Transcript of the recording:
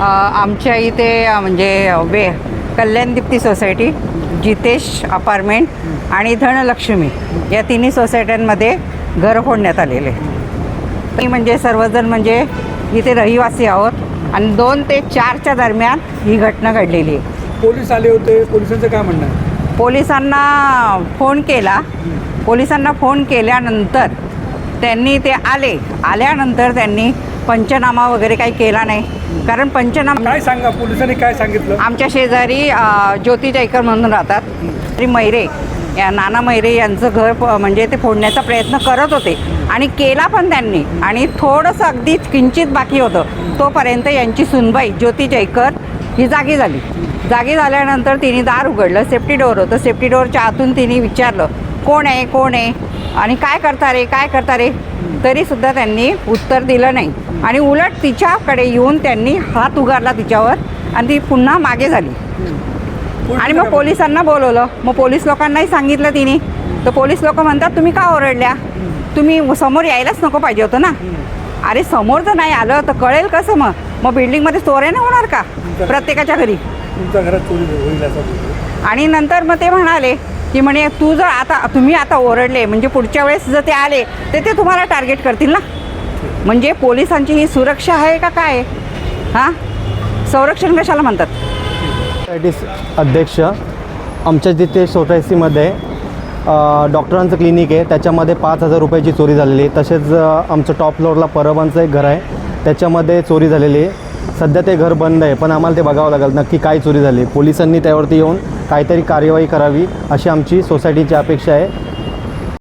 आमच्या इथे म्हणजे वे कल्याणदीप्ती सोसायटी जितेश अपार्टमेंट आणि धनलक्ष्मी या तिन्ही सोसायट्यांमध्ये घरं फोडण्यात आलेले. मी म्हणजे सर्वजण म्हणजे इथे रहिवासी आहोत आणि दोन ते चारच्या दरम्यान ही घटना घडलेली आहे. पोलीस आले होते पोलिसांचं काय म्हणणं? पोलिसांना फोन केला. पोलिसांना फोन केल्यानंतर त्यांनी ते आले. आल्यानंतर त्यांनी पंचनामा वगैरे काही केला नाही. कारण पंचनामा काय सांगा पोलिसांनी काय सांगितलं? आमच्या शेजारी ज्योती जयकर म्हणून राहतात. श्री मैरे या नाना मैरे यांचं घर प- म्हणजे ते फोडण्याचा प्रयत्न करत होते. आणि केला पण त्यांनी. आणि थोडंसं अगदी किंचित बाकी होतं. तोपर्यंत यांची सुनबाई ज्योती जयकर ही जागी झाली. जागी झाल्यानंतर तिने दार उघडलं. सेफ्टी डोअर होतं. सेफ्टी डोअरच्या आतून तिने विचारलं कोण आहे? कोण आहे? आणि काय करता रे काय करता रे? तरीसुद्धा त्यांनी उत्तर दिलं नाही. आणि उलट तिच्याकडे येऊन त्यांनी हात उगारला तिच्यावर आणि ती पुन्हा मागे झाली. आणि मग पोलिसांना बोलवलं. मग पोलीस लोकांनाही सांगितलं तिने. तर पोलीस लोक म्हणतात तुम्ही का ओरडल्या? तुम्ही समोर यायलाच नको पाहिजे होतं ना? अरे समोर जर नाही आलं तर कळेल कसं मग? मग बिल्डिंगमध्ये चोऱ्या नाही होणार का? प्रत्येकाच्या घरी. तुमच्या घरात चोरी होईल असं बोलतो. आणि नंतर मग ते म्हणाले की म्हणे तू जर आता तुम्ही आता ओरडले म्हणजे पुढच्या वेळेस जर ते आले तर ते तुम्हाला टार्गेट करतील ना? म्हणजे पोलिसांची ही सुरक्षा आहे का काय? हां? संरक्षण कशाला म्हणतात? अध्यक्ष आमच्या जिथे सोसायटीमध्ये डॉक्टरांचं क्लिनिक आहे त्याच्यामध्ये पाच हजार रुपयाची चोरी झालेली आहे. तसेच आमचं टॉप फ्लोअरला परबांचं एक घर आहे त्याच्यामध्ये चोरी झालेली आहे. सध्या ते घर बंद आहे पण आम्हाला ते बघावं लागेल. नक्की काय चोरी झाली. पोलिसांनी त्यावरती येऊन काहीतरी कार्यवाही करावी अशी आमची सोसायटीची अपेक्षा आहे.